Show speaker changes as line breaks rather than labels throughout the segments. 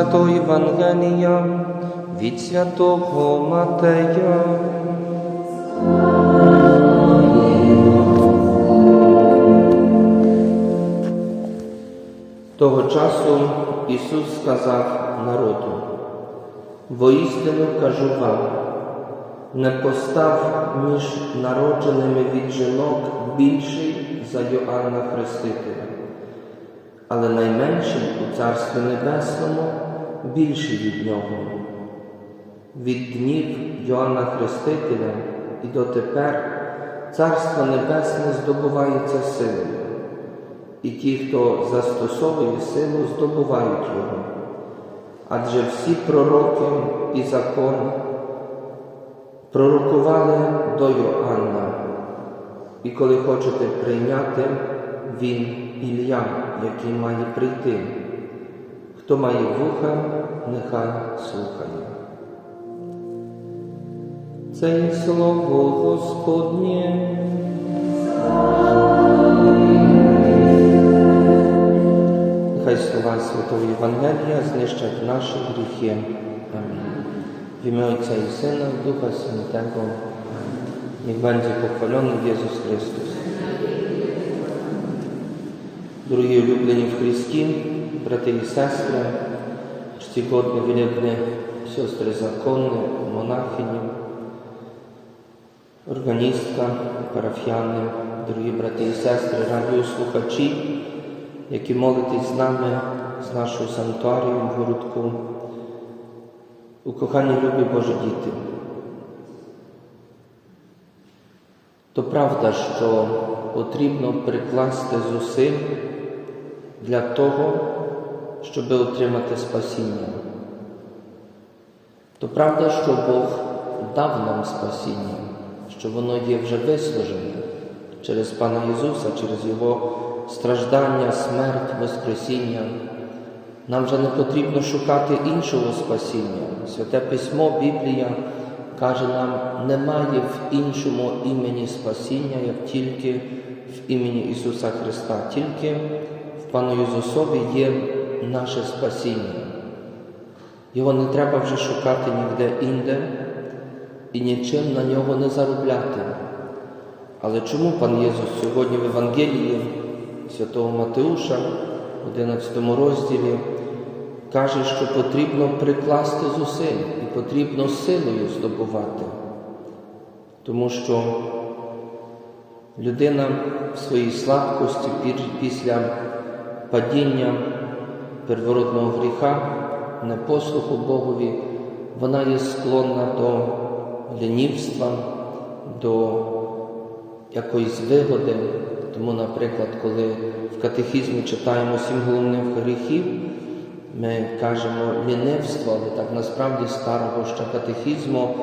Святого Євангелія від святого Матея. Того часу Ісус сказав народу, воістину кажу вам, не постав між народженими від жінок більший за Йоанна Хрестителя, але найменший у Царстві Небесному більший від нього. Від днів Йоанна Хрестителя і дотепер Царство Небесне здобувається силою, і ті, хто застосовує силу, здобувають його. Адже всі пророки і закон пророкували до Йоанна, і коли хочете прийняти, він Ілля, який має прийти. Хто має вуха, нехай слухає. Це є слово Господнє. Нехай слова Святого Євангелія знищать гріхи. Амінь. В ім'я Отця і Сина, Духа Святого. Niech będzie pochwalony Jezus Chrystus. Дорогі улюблені в Христі, брати і сестри, чтігодні великні сестри законні, монахині, органістка, парафіяни, дорогі брати і сестри, радіослухачі, які молитесь з нами, з нашого санктуарію в городку, у кохані любі Божі діти. То правда, що потрібно прикласти зусиль для того, щоб отримати спасіння. То правда, що Бог дав нам спасіння, що воно є вже вислужене через Пана Ісуса, через Його страждання, смерть, Воскресіння. Нам вже не потрібно шукати іншого спасіння. Святе Письмо, Біблія каже нам, немає в іншому імені спасіння, як тільки в імені Ісуса Христа. Тільки в Пану Ісусові є наше спасіння. Його не треба вже шукати ніде інде і нічим на нього не заробляти. Але чому пан Єсус сьогодні в Євангелії святого Матеуша, в 11 розділі, каже, що потрібно прикласти зусиль і потрібно силою здобувати. Тому що людина в своїй слабкості після падіння первородного гріха, непослуху Богові, вона є склонна до лінівства, до якоїсь вигоди. Тому, наприклад, коли в катехізмі читаємо сім головних гріхів, ми кажемо лінивство, але так насправді старого ще катехізму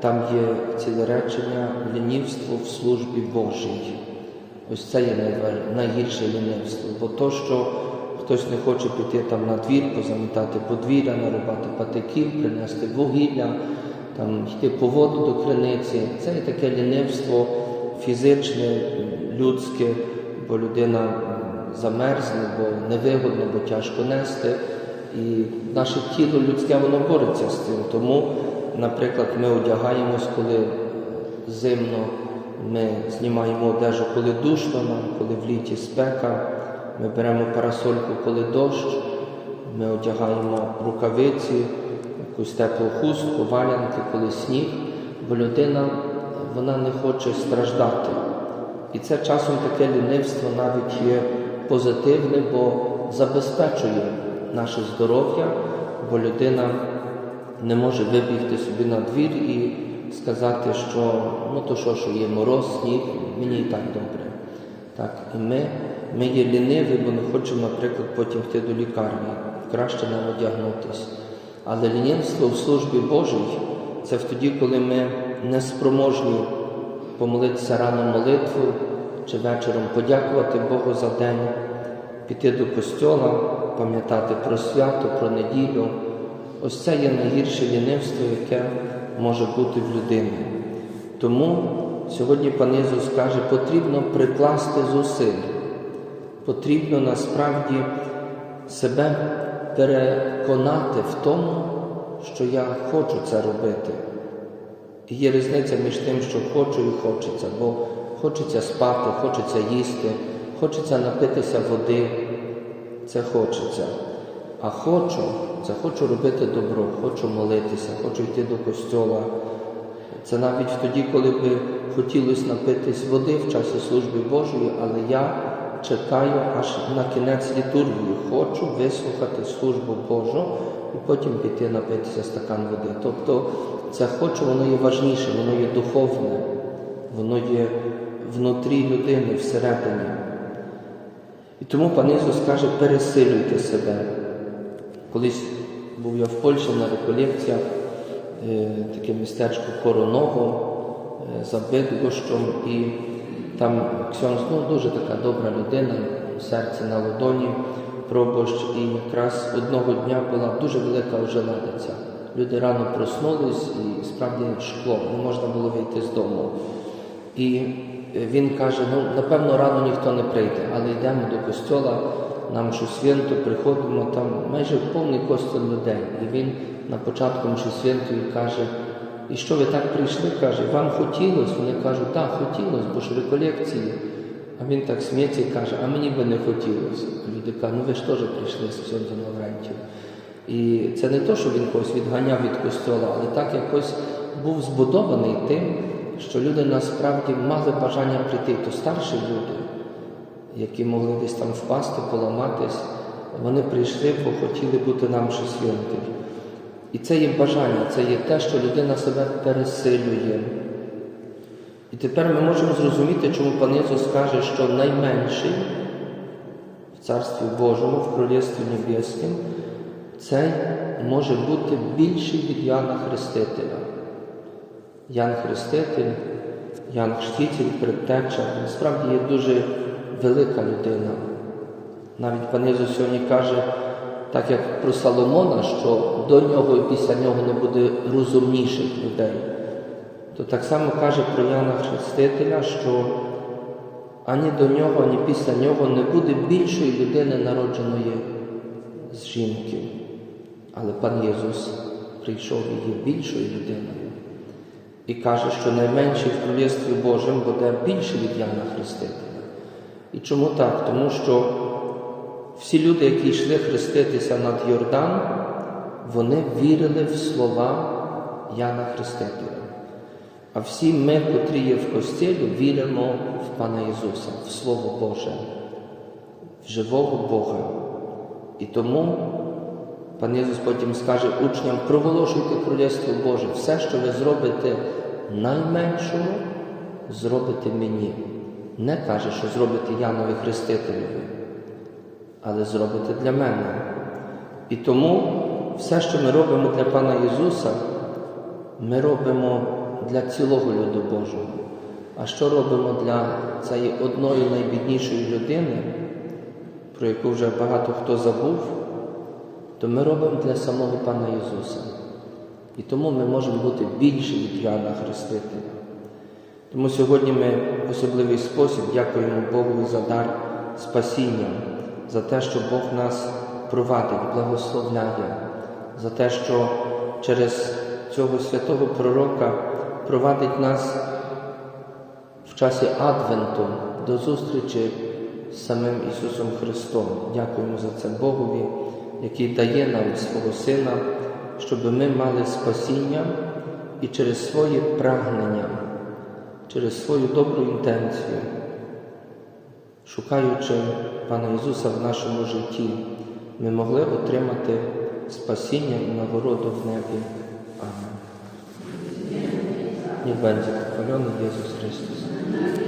там є ціле речення лінівство в службі Божій. Ось це є найгірше лінивство, бо то, що хтось не хоче піти там на двір, позамітати подвір'я, нарубати патиків, принести вугілля, там йти по воду до криниці, це є таке лінивство фізичне, людське, бо людина замерзне, бо невигодно, бо тяжко нести. І наше тіло людське воно бореться з цим. Тому, наприклад, ми одягаємось, коли зимно, ми знімаємо одежу, коли душно нам, коли в літі спека, ми беремо парасольку, коли дощ, ми одягаємо рукавиці, якусь теплу хустку, валянки, коли сніг, бо людина вона не хоче страждати. І це часом таке лінивство навіть є позитивне, бо забезпечує наше здоров'я, бо людина не може вибігти собі на двір і сказати, що ну то що, що є мороз, сніг, мені і так добре. Так, І ми ми є ліниві, бо не хочемо, наприклад, потім йти до лікарні, краще нам одягнутися. Але лінівство в службі Божій це в тоді, коли ми не спроможні помолитися рано молитву чи вечором подякувати Богу за день, піти до костьола, пам'ятати про свято, про неділю. Ось це є найгірше лінивство, яке може бути в людини. Тому сьогодні пан Ісус каже, потрібно прикласти зусиль, потрібно насправді себе переконати в тому, що я хочу це робити. І є різниця між тим, що хочу і хочеться, бо хочеться спати, хочеться їсти, хочеться напитися води, це хочеться. А хочу, це хочу робити добро, хочу молитися, хочу йти до костьола. Це навіть тоді, коли би хотілося напитись води в часі служби Божої, але я чекаю аж на кінець літургії. Хочу вислухати службу Божу і потім піти напитися стакан води. Тобто це хочу, воно є важніше, воно є духовне, воно є внутрі людини, всередині. І тому пан Ісус каже, пересилюйте себе. Колись був я в Польщі на реколекціях, е, таке містечко Короного е, за Бидгощом, і там Ксьонс, ну, дуже така добра людина, серце на ладоні, пробощ, і якраз одного дня була дуже велика ожеледиця. Люди рано проснулись і справді шкло, не можна було вийти з дому. І він каже: ну, напевно, рано ніхто не прийде, але йдемо до костьола, нам що свято, приходимо, там майже повний костюм людей. І він на початку мші святої каже, і що ви так прийшли? каже, вам хотілося? Вони кажуть, так, хотілося, бо ж реколекції. А він так сміється і каже, а мені би не хотілося. Люди кажуть, ну ви ж теж прийшли з Ксьонзом Лаврентів. І це не то, що він когось відганяв від костьола, але так якось був збудований тим, що люди насправді мали бажання прийти. То старші люди, які могли десь там впасти, поламатись, вони прийшли, бо хотіли бути нам ще святих. І це є бажання, це є те, що людина себе пересилює. І тепер ми можемо зрозуміти, чому пан Ісус каже, що найменший в Царстві Божому, в Королівстві Небеському, цей може бути більший від Яна Хрестителя. Ян Хреститель, Ян Хреститель, предтеча, насправді є дуже велика людина. Навіть пан Ісус сьогодні каже, так як про Соломона, що до нього і після нього не буде розумніших людей, то так само каже про Яна Хрестителя, що ані до нього, ані після нього не буде більшої людини, народженої з жінки. Але пан Єсус прийшов і є більшою людиною. І каже, що найменший в Королівстві Божому буде більше від Яна Хрестителя. І чому так? Тому що всі люди, які йшли хреститися над Йордан, вони вірили в слова Яна Хрестителя. А всі ми, котрі є в костілі, віримо в Пана Ісуса, в Слово Боже, в живого Бога. І тому Пан Ісус потім скаже учням, проголошуйте Королівство Боже, все, що ви зробите найменшому, зробите мені. Не каже, що зробите Янові Хрестителеві, але зробите для мене. І тому все, що ми робимо для Пана Ісуса, ми робимо для цілого люду Божого. А що робимо для цієї одної найбіднішої людини, про яку вже багато хто забув, то ми робимо для самого Пана Ісуса. І тому ми можемо бути більші від Яна Хрестителя. Тому сьогодні ми в особливий спосіб дякуємо Богу за дар спасіння, за те, що Бог нас провадить, благословляє, за те, що через цього святого Пророка провадить нас в часі Адвенту до зустрічі з самим Ісусом Христом. Дякуємо за це Богові, який дає нам свого Сина, щоб ми мали спасіння і через свої прагнення, через свою добру інтенцію, шукаючи Пана Ісуса в нашому житті, ми могли отримати спасіння і нагороду в небі. Амінь. Niech бензі, Jezus Chrystus.